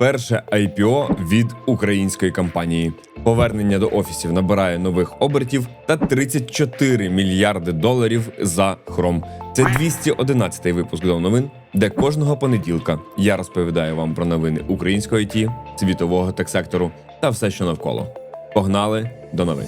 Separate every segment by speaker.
Speaker 1: перше IPO від української компанії. Повернення до офісів набирає нових обертів та 34 мільярди доларів за Chrome. Це 211-й випуск до новин, де кожного понеділка я розповідаю вам про новини української ІТ, світового тек-сектору та все, що навколо. Погнали до новин.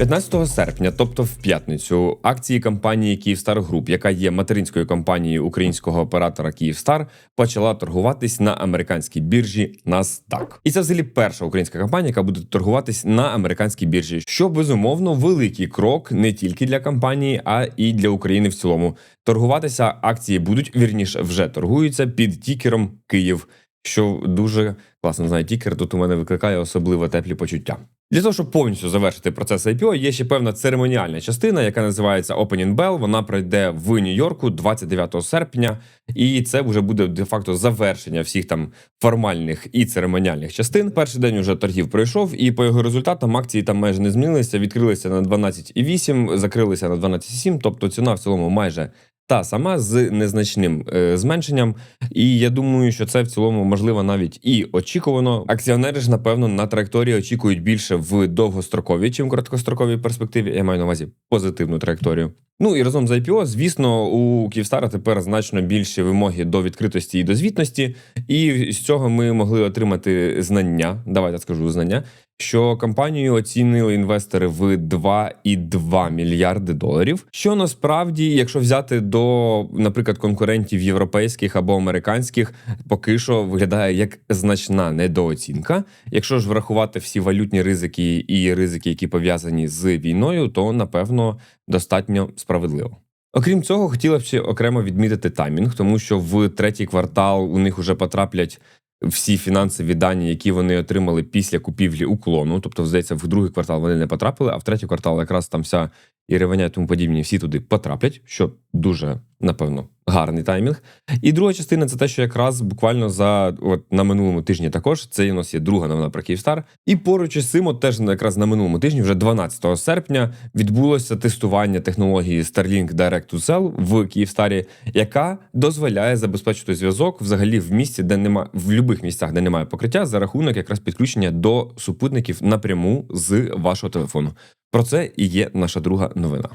Speaker 1: 15 серпня, тобто в п'ятницю, акції компанії Київстар Груп, яка є материнською компанією українського оператора Київстар, почала торгуватись на американській біржі NASDAQ. І це взагалі перша українська компанія, яка буде торгуватись на американській біржі, що безумовно великий крок не тільки для компанії, а і для України в цілому. Торгуватися акції будуть вірніше вже торгуються під тікером Київ. Що дуже класно знає тікер, тут у мене викликає особливо теплі почуття. Для того, щоб повністю завершити процес IPO, є ще певна церемоніальна частина, яка називається Opening Bell. Вона пройде в Нью-Йорку 29 серпня, і це вже буде де-факто завершення всіх там формальних і церемоніальних частин. Перший день уже торгів пройшов, і по його результатам акції там майже не змінилися. Відкрилися на 12,8, закрилися на 12,7, тобто ціна в цілому майже. Та сама з незначним е, зменшенням, і я думаю, що це в цілому можливо навіть і очікувано. Акціонери ж напевно на траєкторії очікують більше в довгостроковій, чим короткостроковій перспективі. Я маю на увазі позитивну траєкторію. Ну і разом з IPO, звісно, у Київстара тепер значно більші вимоги до відкритості і до звітності, і з цього ми могли отримати знання. Давайте скажу знання. Що компанію оцінили інвестори в 2,2 мільярди доларів. Що насправді, якщо взяти до, наприклад, конкурентів європейських або американських, поки що виглядає як значна недооцінка. Якщо ж врахувати всі валютні ризики і ризики, які пов'язані з війною, то напевно достатньо справедливо. Окрім цього, хотіла б ще окремо відмітити таймінг, тому що в третій квартал у них вже потраплять всі фінансові дані, які вони отримали після купівлі уклону. Тобто, здається, в другий квартал вони не потрапили, а в третій квартал якраз там вся і ревеня і тому подібні всі туди потраплять, що дуже напевно гарний таймінг. І друга частина це те, що якраз буквально за от на минулому тижні також це у нас є друга новина про Київстар. І поруч із цим, от теж якраз на минулому тижні, вже 12 серпня, відбулося тестування технології Starlink Direct to Cell в Київстарі, яка дозволяє забезпечити зв'язок взагалі в місці, де немає в будь-яких місцях, де немає покриття, за рахунок якраз підключення до супутників напряму з вашого телефону. Про це і є наша друга новина.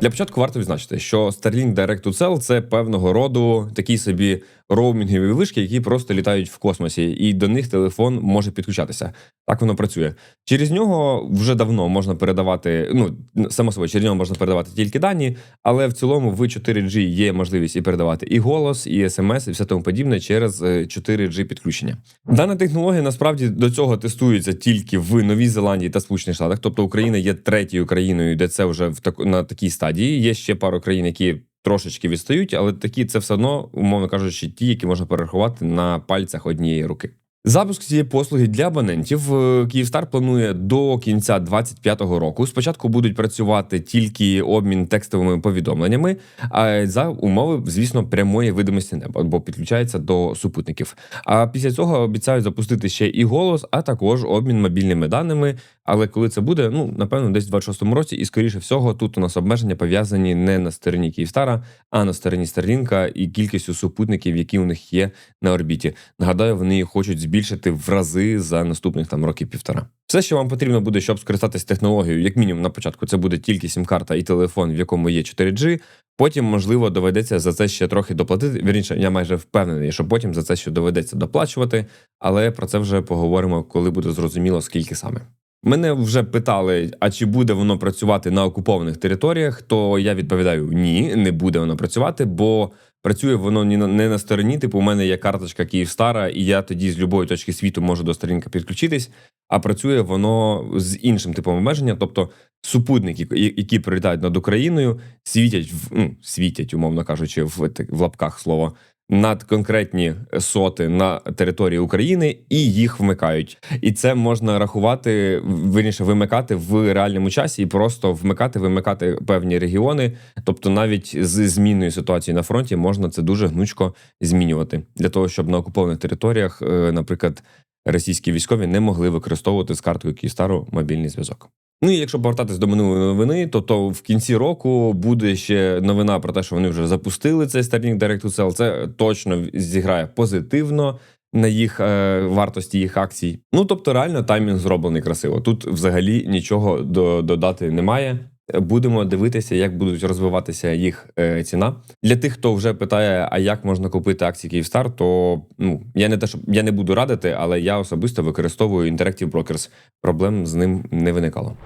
Speaker 1: Для початку варто відзначити, що Starlink Direct to Cell – це певного роду такий собі роумінгові вишки, які просто літають в космосі, і до них телефон може підключатися. Так воно працює. Через нього вже давно можна передавати. Ну само собою, через нього можна передавати тільки дані, але в цілому в 4G є можливість і передавати і голос, і смс, і все тому подібне через 4G підключення. Дана технологія насправді до цього тестується тільки в Новій Зеландії та Сполучених Штатах. Тобто Україна є третьою країною, де це вже в так на такій стадії. Є ще пару країн, які трошечки відстають, але такі це все одно, умовно кажучи, ті, які можна перерахувати на пальцях однієї руки. Запуск цієї послуги для абонентів е, Київстар планує до кінця 2025 року. Спочатку будуть працювати тільки обмін текстовими повідомленнями, а за умови, звісно, прямої видимості неба, бо підключається до супутників. А після цього обіцяють запустити ще і голос, а також обмін мобільними даними. Але коли це буде, ну напевно, десь в 26-му році, і скоріше всього, тут у нас обмеження пов'язані не на стороні Київстара, а на стороні Старлінка і кількістю супутників, які у них є на орбіті. Нагадаю, вони хочуть збільшити в рази за наступних там років півтора. Все, що вам потрібно буде, щоб скористатися технологією, як мінімум на початку, це буде тільки сім-карта і телефон, в якому є 4G. Потім, можливо, доведеться за це ще трохи доплатити. Вірніше, я майже впевнений, що потім за це ще доведеться доплачувати, але про це вже поговоримо, коли буде зрозуміло, скільки саме. Мене вже питали, а чи буде воно працювати на окупованих територіях, то я відповідаю: ні, не буде воно працювати, бо працює воно не на стороні. Типу, у мене є карточка Київстара, і я тоді з будь-якої точки світу можу до сторінка підключитись. А працює воно з іншим типом обмеження, тобто супутники, які прилітають над Україною, світять в ну, світять, умовно кажучи, в, в лапках слово над конкретні соти на території України і їх вмикають. І це можна рахувати, вирніше вимикати в реальному часі і просто вмикати, вимикати певні регіони. Тобто, навіть з зміною ситуації на фронті можна це дуже гнучко змінювати для того, щоб на окупованих територіях, е, наприклад, російські військові не могли використовувати з карткою Київстару мобільний зв'язок. Ну і якщо повертатись до минулої новини, то, то в кінці року буде ще новина про те, що вони вже запустили цей Starlink Direct to. Це точно зіграє позитивно на їх е, вартості їх акцій. Ну тобто, реально таймінг зроблений красиво. Тут взагалі нічого до, додати немає. Будемо дивитися, як будуть розвиватися їх е, ціна. Для тих, хто вже питає, а як можна купити акції Київстар, то ну я не те, що я не буду радити, але я особисто використовую Interactive Brokers. Проблем з ним не виникало.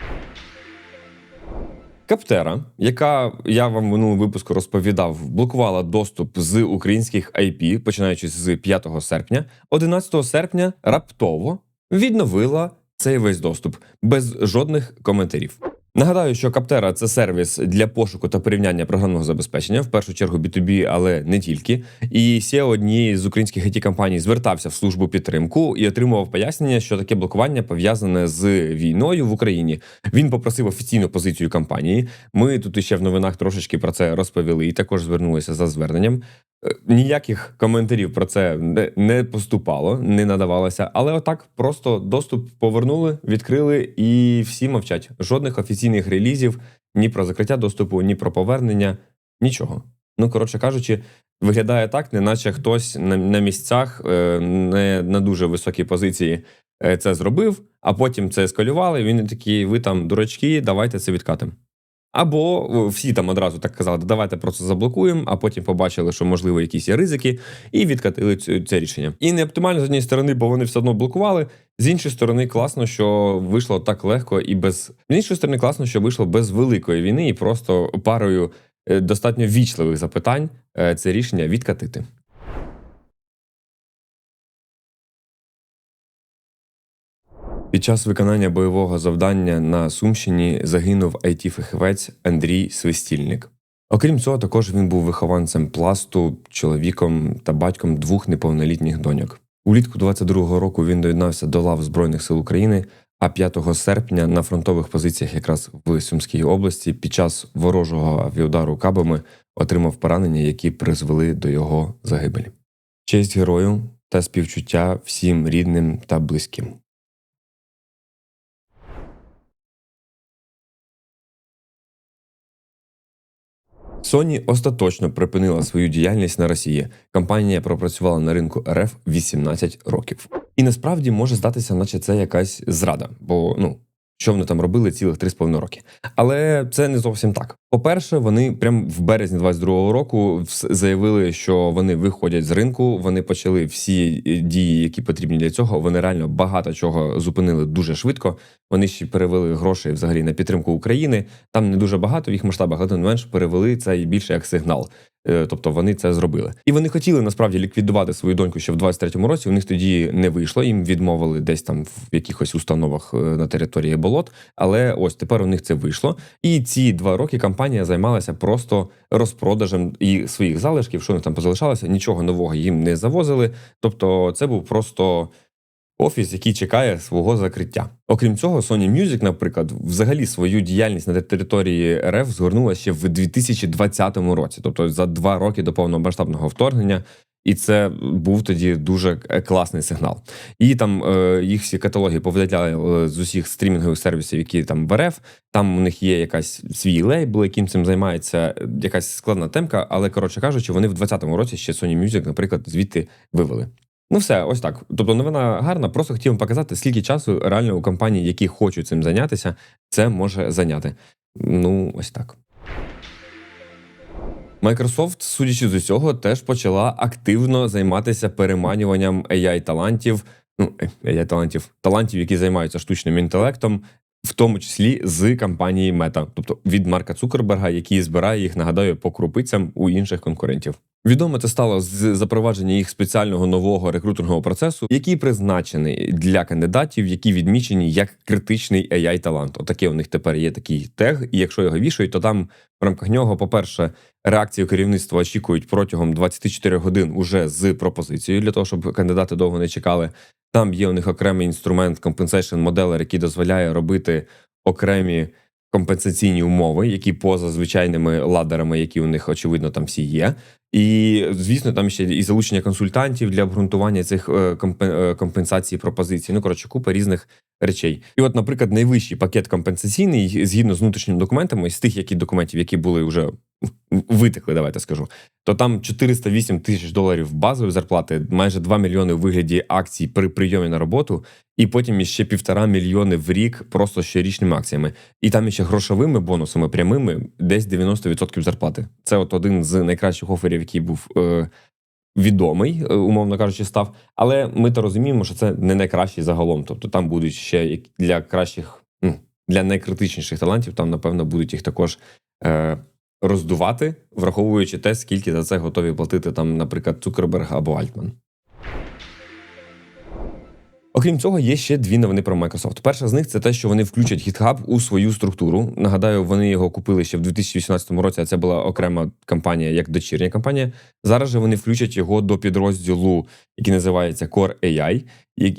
Speaker 1: Каптера, яка я вам в минулому випуску розповідав, блокувала доступ з українських IP, починаючи з 5 серпня, 11 серпня раптово відновила цей весь доступ без жодних коментарів. Нагадаю, що Каптера це сервіс для пошуку та порівняння програмного забезпечення, в першу чергу B2B, але не тільки. І CEO однієї з українських it компаній звертався в службу підтримку і отримував пояснення, що таке блокування пов'язане з війною в Україні. Він попросив офіційну позицію компанії. Ми тут іще в новинах трошечки про це розповіли, і також звернулися за зверненням. Е, ніяких коментарів про це не поступало, не надавалося, але отак просто доступ повернули, відкрили і всі мовчать. Жодних офіційних релізів ні про закриття доступу, ні про повернення, нічого. Ну коротше кажучи, виглядає так, неначе хтось на, на місцях е, не на дуже високій позиції е, це зробив, а потім це ескалювали. Він такий, ви там дурачки, давайте це відкатимо. Або всі там одразу так казали, давайте просто заблокуємо, а потім побачили, що можливо якісь є ризики, і відкатили це, рішення. І не оптимально з однієї сторони, бо вони все одно блокували. З іншої сторони, класно, що вийшло так легко і без з іншої сторони, класно, що вийшло без великої війни, і просто парою е, достатньо вічливих запитань е, це рішення відкатити. Під час виконання бойового завдання на Сумщині загинув it фахівець Андрій Свистільник. Окрім цього, також він був вихованцем пласту, чоловіком та батьком двох неповнолітніх доньок. Улітку 22-го року він доєднався до лав Збройних сил України, а 5 серпня на фронтових позиціях, якраз в Сумській області, під час ворожого авіудару кабами отримав поранення, які призвели до його загибелі. Честь герою та співчуття всім рідним та близьким. Sony остаточно припинила свою діяльність на Росії. Компанія пропрацювала на ринку РФ 18 років. І насправді може здатися, наче це якась зрада, бо ну що вони там робили цілих 3,5 роки. Але це не зовсім так. По-перше, вони прямо в березні 22-го року заявили, що вони виходять з ринку. Вони почали всі е, дії, які потрібні для цього. Вони реально багато чого зупинили дуже швидко. Вони ще перевели гроші взагалі на підтримку України. Там не дуже багато в їх масштабах, але не менш перевели це більше як сигнал. Е, тобто вони це зробили, і вони хотіли насправді ліквідувати свою доньку ще в 23-му році. У них тоді не вийшло. Їм відмовили десь там в якихось установах е, на території болот. Але ось тепер у них це вийшло. І ці два роки компанія займалася просто розпродажем і своїх залишків, що них там позалишалося, нічого нового їм не завозили. Тобто, це був просто офіс, який чекає свого закриття. Окрім цього, Sony Music, наприклад, взагалі свою діяльність на території РФ згорнула ще в 2020 році, тобто за два роки до повномасштабного вторгнення. І це був тоді дуже класний сигнал. І там е, їх всі каталоги повиділяли е, з усіх стрімінгових сервісів, які там в РФ. Там у них є якась свій лейбл, яким цим займається, якась складна темка. Але коротше кажучи, вони в 2020 році ще Sony Music, наприклад, звідти вивели. Ну, все, ось так. Тобто, новина гарна. Просто хотів вам показати, скільки часу реально у компанії, які хочуть цим зайнятися, це може зайняти. Ну, ось так. Microsoft, судячи з усього, теж почала активно займатися переманюванням ai талантів, ну ai талантів, талантів, які займаються штучним інтелектом, в тому числі з компанії Meta, тобто від Марка Цукерберга, який збирає їх, нагадаю, по крупицям у інших конкурентів. Відомо це стало з запровадження їх спеціального нового рекрутерного процесу, який призначений для кандидатів, які відмічені як критичний ai талант. Отаке у них тепер є такий тег, і якщо його вішають, то там в рамках нього, по-перше, реакцію керівництва очікують протягом 24 годин уже з пропозицією для того, щоб кандидати довго не чекали. Там є у них окремий інструмент Compensation Modeler, який дозволяє робити окремі компенсаційні умови, які поза звичайними ладерами, які у них очевидно там всі є. І звісно, там ще і залучення консультантів для обґрунтування цих е, е, компенсацій пропозицій. Ну коротше, купа різних речей. І, от, наприклад, найвищий пакет компенсаційний, згідно з внутрішніми документами, з тих які документів, які були вже витекли, давайте скажу, то там 408 тисяч доларів базової зарплати, майже 2 мільйони у вигляді акцій при прийомі на роботу, і потім ще півтора мільйони в рік просто щорічними акціями. І там ще грошовими бонусами прямими десь 90% зарплати. Це от один з найкращих оферів, який був е, відомий, е, умовно кажучи, став. Але ми то розуміємо, що це не найкращий загалом. Тобто там будуть ще для кращих, для найкритичніших талантів, там, напевно, будуть їх також. Е, Роздувати, враховуючи те, скільки за це готові платити там, наприклад, Цукерберг або Альтман. Окрім цього, є ще дві новини про Microsoft. Перша з них це те, що вони включать GitHub у свою структуру. Нагадаю, вони його купили ще в 2018 році. А це була окрема компанія, як дочірня компанія. Зараз же вони включать його до підрозділу, який називається Core AI,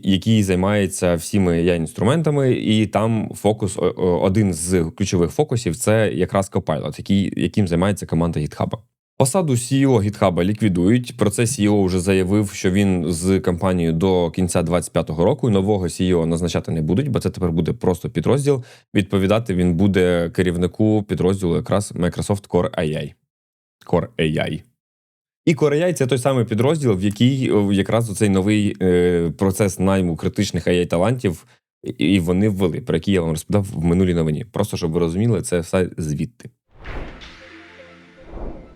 Speaker 1: який займається всіми ai інструментами, і там фокус один з ключових фокусів це якраз Copilot, який, яким займається команда GitHub. Посаду CEO GitHub ліквідують. Про це CEO вже заявив, що він з компанією до кінця 2025 року нового CEO назначати не будуть, бо це тепер буде просто підрозділ. Відповідати він буде керівнику підрозділу якраз Microsoft Core AI. Core AI. І Core AI – це той самий підрозділ, в який е, якраз цей новий е, процес найму критичних AI талантів, і вони ввели, про який я вам розповідав в минулій новині. Просто щоб ви розуміли, це все звідти.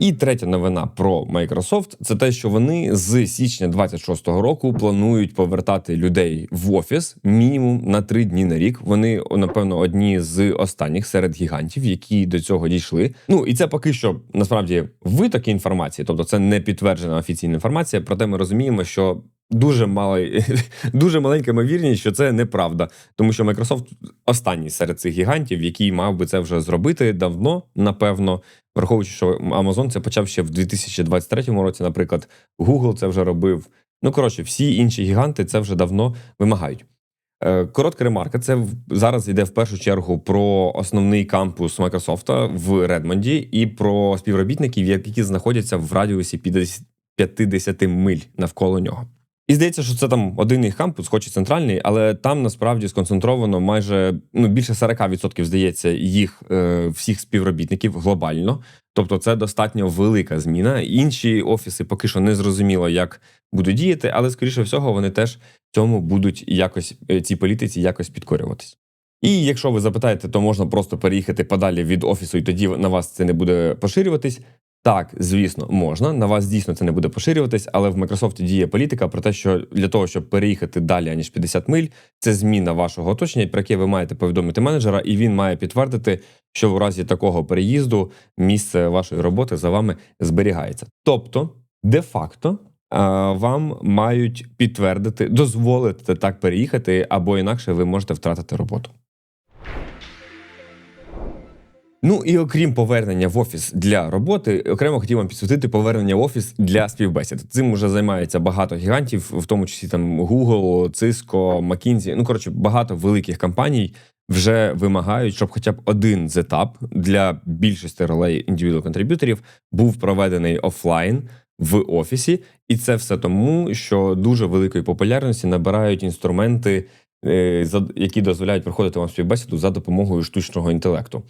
Speaker 1: І третя новина про Microsoft – це те, що вони з січня 26-го року планують повертати людей в офіс мінімум на три дні на рік. Вони напевно одні з останніх серед гігантів, які до цього дійшли. Ну і це поки що насправді витоки інформації, тобто це не підтверджена офіційна інформація. Проте ми розуміємо, що дуже малий, дуже маленька ймовірність, що це неправда, тому що Microsoft останній серед цих гігантів, який мав би це вже зробити давно, напевно. Враховуючи, що Amazon це почав ще в 2023 році, наприклад, Google це вже робив. Ну коротше, всі інші гіганти це вже давно вимагають. Е, Коротка ремарка. Це зараз йде в першу чергу про основний кампус Microsoft в Редмонді і про співробітників, які знаходяться в радіусі 50 50 миль навколо нього. І здається, що це там один їх кампус, хоч і центральний, але там насправді сконцентровано майже ну більше 40% здається їх е, всіх співробітників глобально. Тобто, це достатньо велика зміна. Інші офіси поки що не зрозуміло, як будуть діяти, але скоріше всього вони теж цьому будуть якось е, цій політиці якось підкорюватись. І якщо ви запитаєте, то можна просто переїхати подалі від офісу, і тоді на вас це не буде поширюватись. Так, звісно, можна. На вас дійсно це не буде поширюватись, але в Microsoft діє політика про те, що для того, щоб переїхати далі ніж 50 миль, це зміна вашого оточення, про яке ви маєте повідомити менеджера, і він має підтвердити, що в разі такого переїзду місце вашої роботи за вами зберігається. Тобто, де-факто. Вам мають підтвердити, дозволити так переїхати, або інакше ви можете втратити роботу. Ну і окрім повернення в офіс для роботи, окремо хотів вам підсвітити повернення в офіс для співбесід. Цим вже займається багато гігантів, в тому числі там Google, Cisco, McKinsey. Ну коротше, багато великих компаній вже вимагають, щоб хоча б один з етап для більшості ролей індивідуал контриб'юторів був проведений офлайн в офісі, і це все тому, що дуже великої популярності набирають інструменти, е, які дозволяють проходити вам співбесіду за допомогою штучного інтелекту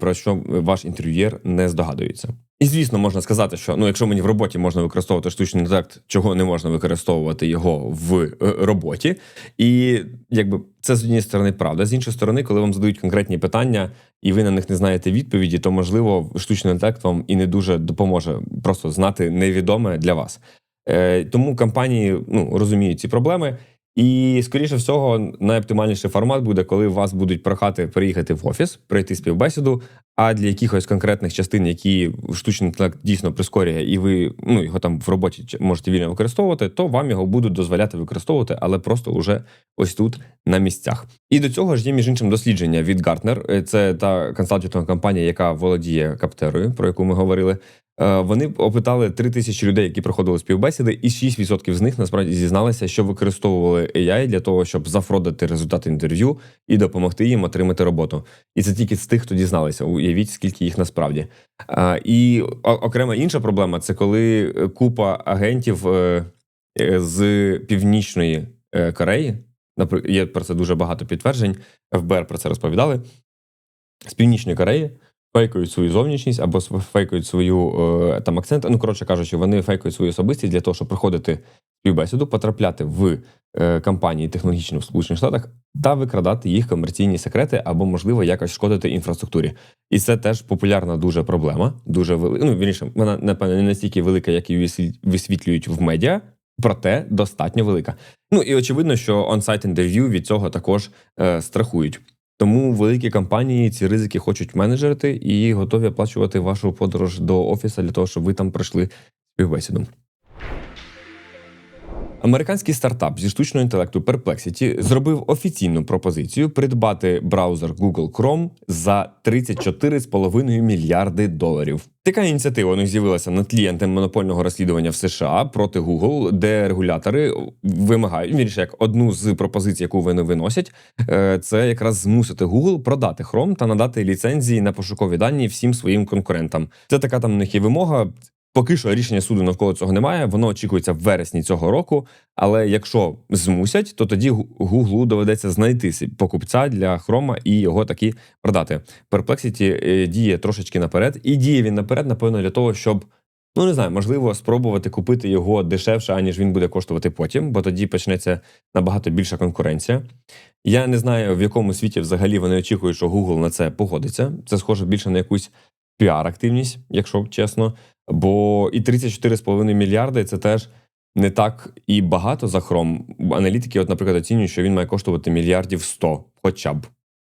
Speaker 1: про що ваш інтерв'єр не здогадується. І звісно, можна сказати, що ну, якщо мені в роботі можна використовувати штучний інтелект, чого не можна використовувати його в е, роботі. І якби це з однієї сторони правда. З іншої сторони, коли вам задають конкретні питання, і ви на них не знаєте відповіді, то можливо штучний інтелект вам і не дуже допоможе просто знати невідоме для вас. Е, тому компанії ну, розуміють ці проблеми. І, скоріше всього, найоптимальніший формат буде, коли вас будуть прохати приїхати в офіс, пройти співбесіду. А для якихось конкретних частин, які штучний інтелект дійсно прискорює, і ви ну його там в роботі можете вільно використовувати, то вам його будуть дозволяти використовувати, але просто уже ось тут на місцях. І до цього ж є між іншим дослідження від Gartner. Е, Це та консалтингова компанія, яка володіє каптерою, про яку ми говорили. Е, Вони опитали 3 тисячі людей, які проходили співбесіди, і 6% з них насправді зізналися, що використовували AI для того, щоб зафродити результати інтерв'ю і допомогти їм отримати роботу. І це тільки з тих, хто дізналися. Уявіть, скільки їх насправді. І окрема інша проблема це коли купа агентів е, е, з північної е, Кореї. є про це дуже багато підтверджень. ФБР про це розповідали. З північної Кореї фейкують свою зовнішність або фейкують свою там акцент. Ну коротше кажучи, вони фейкують свою особистість для того, щоб приходити співбесіду, потрапляти в е, компанії технологічні в Сполучених Штатах та викрадати їх комерційні секрети або, можливо, якось шкодити інфраструктурі. І це теж популярна дуже проблема. Дуже велика. Ну вірніше, вона напевно не настільки велика, як і висвітлюють в медіа. Проте достатньо велика. Ну і очевидно, що on-site інтерв'ю від цього також е, страхують. Тому великі компанії ці ризики хочуть менеджерити і готові оплачувати вашу подорож до офісу для того, щоб ви там пройшли співбесіду. Американський стартап зі штучного інтелекту Perplexity зробив офіційну пропозицію придбати браузер Google Chrome за 34,5 мільярди доларів. Така ініціатива них з'явилася на тлі антимонопольного розслідування в США проти Google, де регулятори вимагають вірніше, як одну з пропозицій, яку вони виносять, е, це якраз змусити Google продати Chrome та надати ліцензії на пошукові дані всім своїм конкурентам. Це така там у них є вимога. Поки що рішення суду навколо цього немає. Воно очікується в вересні цього року. Але якщо змусять, то тоді Гуглу доведеться знайти покупця для хрома і його таки продати. Perplexity е, діє трошечки наперед, і діє він наперед, напевно, для того, щоб. Ну, не знаю, можливо, спробувати купити його дешевше, аніж він буде коштувати потім, бо тоді почнеться набагато більша конкуренція. Я не знаю, в якому світі взагалі вони очікують, що Google на це погодиться. Це схоже більше на якусь піар-активність, якщо чесно. Бо і 34,5 мільярди це теж не так і багато за хром. Аналітики, от, наприклад, оцінюють, що він має коштувати мільярдів 100 хоча б.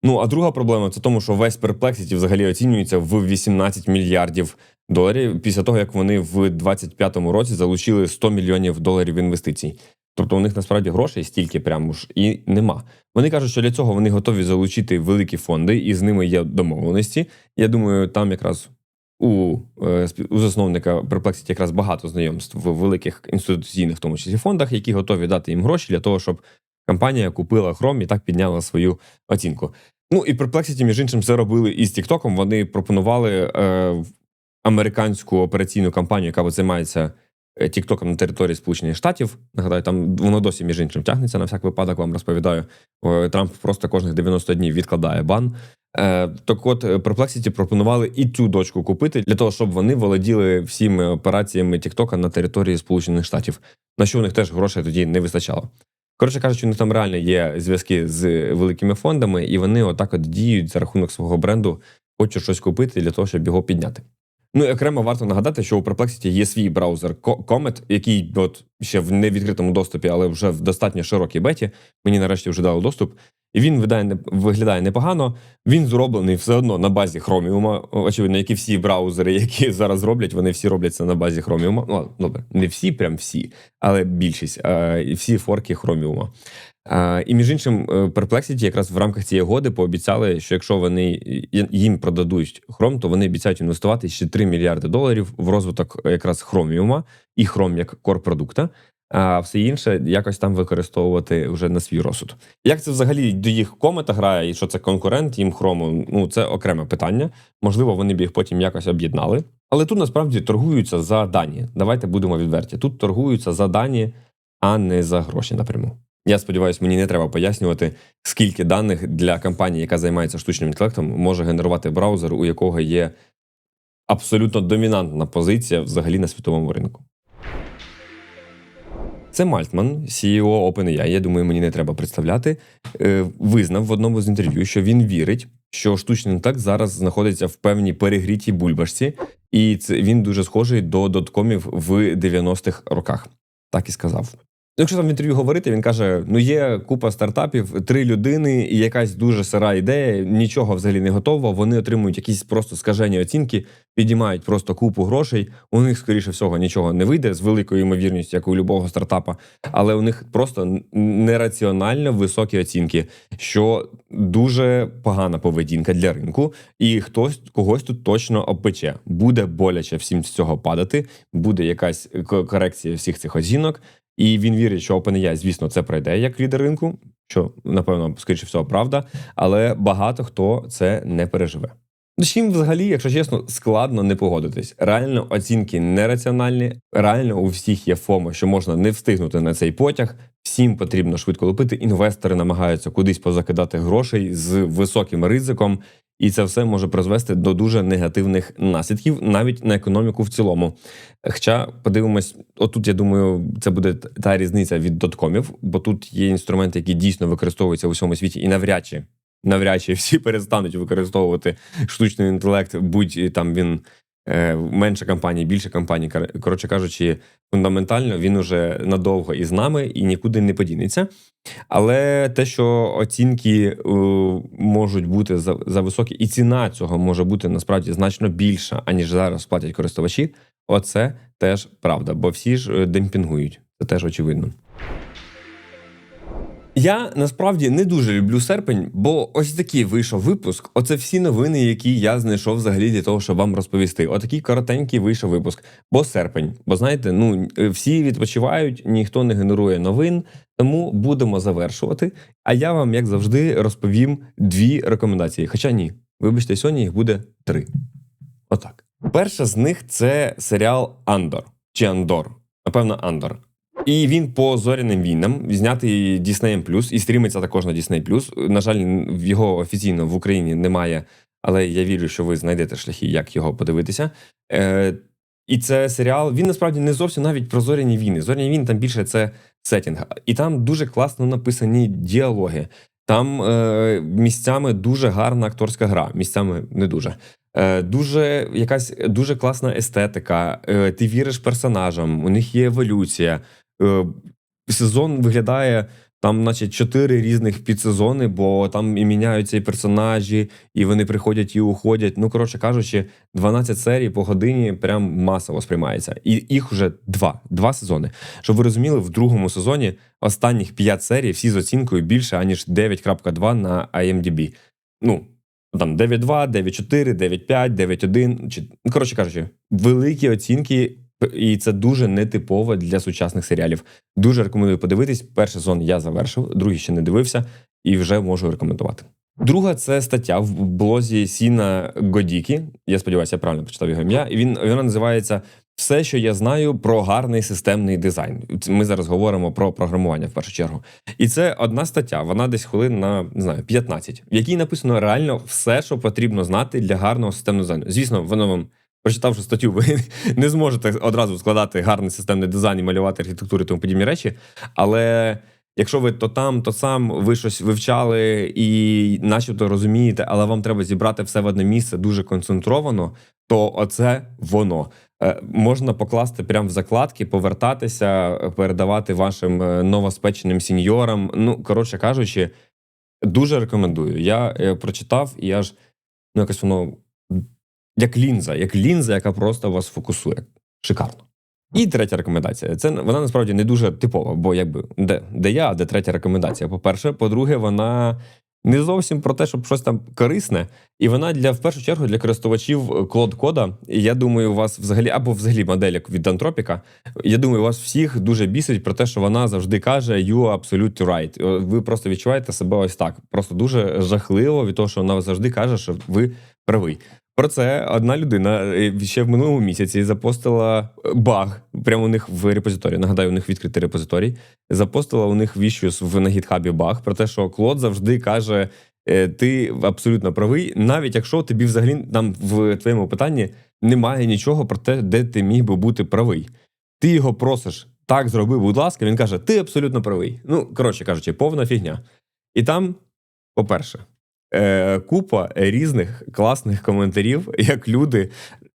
Speaker 1: Ну а друга проблема це тому, що весь Perplexity взагалі оцінюється в 18 мільярдів доларів після того, як вони в 2025 році залучили 100 мільйонів доларів інвестицій. Тобто у них насправді грошей стільки прямо ж і нема. Вони кажуть, що для цього вони готові залучити великі фонди, і з ними є домовленості. Я думаю, там якраз у е, у засновника Perplexity якраз багато знайомств в великих інституційних, в тому числі фондах, які готові дати їм гроші для того, щоб компанія купила Chrome і так підняла свою оцінку. Ну і Perplexity, між іншим, це робили із TikTok. Вони пропонували е, американську операційну компанію, яка займається е, TikTok на території Сполучених Штатів. Нагадаю, там воно досі між іншим тягнеться на всяк випадок. Вам розповідаю. Трамп просто кожних 90 днів відкладає бан. Е, так от е, Perplexity пропонували і цю дочку купити для того, щоб вони володіли всіми операціями TikTok на території Сполучених Штатів, на що у них теж грошей тоді не вистачало. Коротше кажучи, у них там реально є зв'язки з великими фондами, і вони отак от діють за рахунок свого бренду, хочуть щось купити для того, щоб його підняти. Ну і окремо варто нагадати, що у Perplexity є свій браузер Comet, який от ще в невідкритому доступі, але вже в достатньо широкій беті. Мені нарешті вже дали доступ. І він видає, виглядає непогано. Він зроблений все одно на базі Chromium, очевидно, як і всі браузери, які зараз роблять, вони всі робляться на базі Chromium. Ну, добре, не всі, прям всі, але більшість, всі форки Chromium. І між іншим, е, Perplexity якраз в рамках цієї годи пообіцяли, що якщо вони їм продадуть Chrome, то вони обіцяють інвестувати ще 3 мільярди доларів в розвиток якраз Chromium і Chrome як корпродукта а все інше якось там використовувати вже на свій розсуд. Як це взагалі до їх комета грає, і що це конкурент їм хрому? Ну це окреме питання. Можливо, вони б їх потім якось об'єднали. Але тут насправді торгуються за дані. Давайте будемо відверті. Тут торгуються за дані, а не за гроші напряму. Я сподіваюся, мені не треба пояснювати, скільки даних для компанії, яка займається штучним інтелектом, може генерувати браузер, у якого є абсолютно домінантна позиція взагалі на світовому ринку. Це Мальтман, CEO OpenAI, Я думаю, мені не треба представляти. Е, визнав в одному з інтерв'ю, що він вірить, що штучний інтелект зараз знаходиться в певній перегрітій бульбашці, і це він дуже схожий до доткомів в 90-х роках. Так і сказав. Якщо там в інтерв'ю говорити, він каже: ну є купа стартапів, три людини і якась дуже сира ідея, нічого взагалі не готово. Вони отримують якісь просто скажені оцінки, підіймають просто купу грошей. У них, скоріше всього, нічого не вийде з великою ймовірністю, як у любого стартапа, але у них просто нераціонально високі оцінки, що дуже погана поведінка для ринку, і хтось когось тут точно обпече. Буде боляче всім з цього падати, буде якась корекція всіх цих оцінок. І він вірить, що OpenAI, звісно, це пройде як лідер ринку, що напевно, скоріше всього, правда, але багато хто це не переживе. Чим взагалі, якщо чесно, складно не погодитись. Реально оцінки нераціональні, реально у всіх є ФОМО, що можна не встигнути на цей потяг. Всім потрібно швидко лупити. Інвестори намагаються кудись позакидати грошей з високим ризиком, і це все може призвести до дуже негативних наслідків навіть на економіку в цілому. Хоча подивимось, отут я думаю, це буде та різниця від доткомів, бо тут є інструменти, які дійсно використовуються у всьому світі, і навряд чи навряд чи всі перестануть використовувати штучний інтелект, будь там він менше компаній, більше компаній. Коротше кажучи, фундаментально він уже надовго із нами і нікуди не подінеться. Але те, що оцінки е, можуть бути за, за високі, і ціна цього може бути насправді значно більша, аніж зараз платять користувачі. Оце теж правда, бо всі ж е, демпінгують. Це теж очевидно. Я насправді не дуже люблю серпень, бо ось такий вийшов випуск. Оце всі новини, які я знайшов взагалі для того, щоб вам розповісти. Отакий коротенький вийшов випуск. Бо серпень. Бо знаєте, ну всі відпочивають, ніхто не генерує новин, тому будемо завершувати. А я вам, як завжди, розповім дві рекомендації. Хоча ні, вибачте, сьогодні їх буде три. Отак. Перша з них це серіал Андор чи Андор. Напевно, Андор. І він по зоряним війнам знятий Disney+, і стрімиться також на Disney+. На жаль, його офіційно в Україні немає, але я вірю, що ви знайдете шляхи, як його подивитися. Е, І це серіал. Він насправді не зовсім навіть про зоряні війни. Зоряні війни там більше це сетінг. І там дуже класно написані діалоги. Там е, місцями дуже гарна акторська гра, місцями не дуже. Е, Дуже якась дуже класна естетика. Е, Ти віриш персонажам, у них є еволюція. Е, сезон виглядає там, наче чотири різних підсезони, бо там і міняються і персонажі, і вони приходять і уходять. Ну, коротше кажучи, 12 серій по годині прям масово сприймається. І їх вже два два сезони. Щоб ви розуміли, в другому сезоні останніх 5 серій всі з оцінкою більше, аніж 9.2 на IMDb. Ну, там 9.2, 9.4, 9.5, 9.1. Ну, коротше кажучи, великі оцінки і це дуже нетипово для сучасних серіалів. Дуже рекомендую подивитись. Перший сезон я завершив, другий ще не дивився і вже можу рекомендувати. Друга це стаття в блозі Сіна Годікі. Я сподіваюся, я правильно прочитав його ім'я. І він вона називається Все, що я знаю про гарний системний дизайн. Ми зараз говоримо про програмування в першу чергу. І це одна стаття. Вона десь хвилин на не знаю 15, в якій написано реально все, що потрібно знати для гарного системного дизайну. Звісно, воно вам прочитавши статтю, ви не зможете одразу складати гарний системний дизайн і малювати архітектуру і тому подібні речі. Але якщо ви то там, то сам ви щось вивчали і начебто розумієте, але вам треба зібрати все в одне місце дуже концентровано, то оце воно. Е, можна покласти прямо в закладки, повертатися, передавати вашим е, новоспеченим сіньорам. Ну, коротше кажучи, дуже рекомендую. Я е, прочитав і аж ну якось воно як лінза, як лінза, яка просто вас фокусує. Шикарно. І третя рекомендація. Це вона насправді не дуже типова, бо якби де де я, де третя рекомендація. По-перше, по-друге, вона не зовсім про те, щоб щось там корисне, і вона для в першу чергу для користувачів клод кода. Я думаю, у вас взагалі або взагалі модель як від Антропіка. Я думаю, у вас всіх дуже бісить про те, що вона завжди каже «You absolutely right». Ви просто відчуваєте себе ось так. Просто дуже жахливо від того, що вона завжди каже, що ви правий. Про це одна людина е, ще в минулому місяці запостила е, баг прямо у них в репозиторії. Нагадаю, у них відкритий репозиторій. Запостила у них віщус в на гітхабі баг про те, що Клод завжди каже: «Е, ти абсолютно правий, навіть якщо тобі взагалі там в твоєму питанні немає нічого про те, де ти міг би бути правий. Ти його просиш так зроби, будь ласка. Він каже: Ти абсолютно правий. Ну коротше кажучи, повна фігня. І там, по-перше е, купа різних класних коментарів, як люди.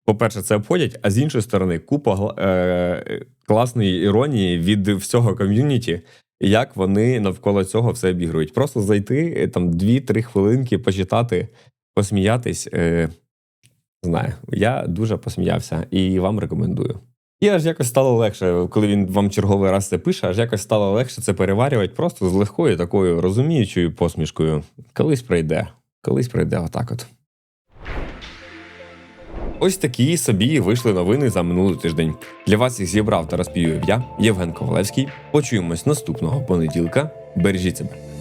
Speaker 1: По-перше, це обходять, а з іншої сторони, купа е, класної іронії від всього ком'юніті, як вони навколо цього все обігрують. Просто зайти е, там 2-3 хвилинки, почитати, посміятись. Е, Знаю, я дуже посміявся і вам рекомендую. І аж якось стало легше, коли він вам черговий раз це пише, аж якось стало легше це переварювати просто з легкою такою розуміючою посмішкою. Колись прийде, колись прийде отак от. Ось такі собі вийшли новини за минулий тиждень. Для вас їх зібрав та розповів я, Євген Ковалевський. Почуємось наступного понеділка. Бережіть себе.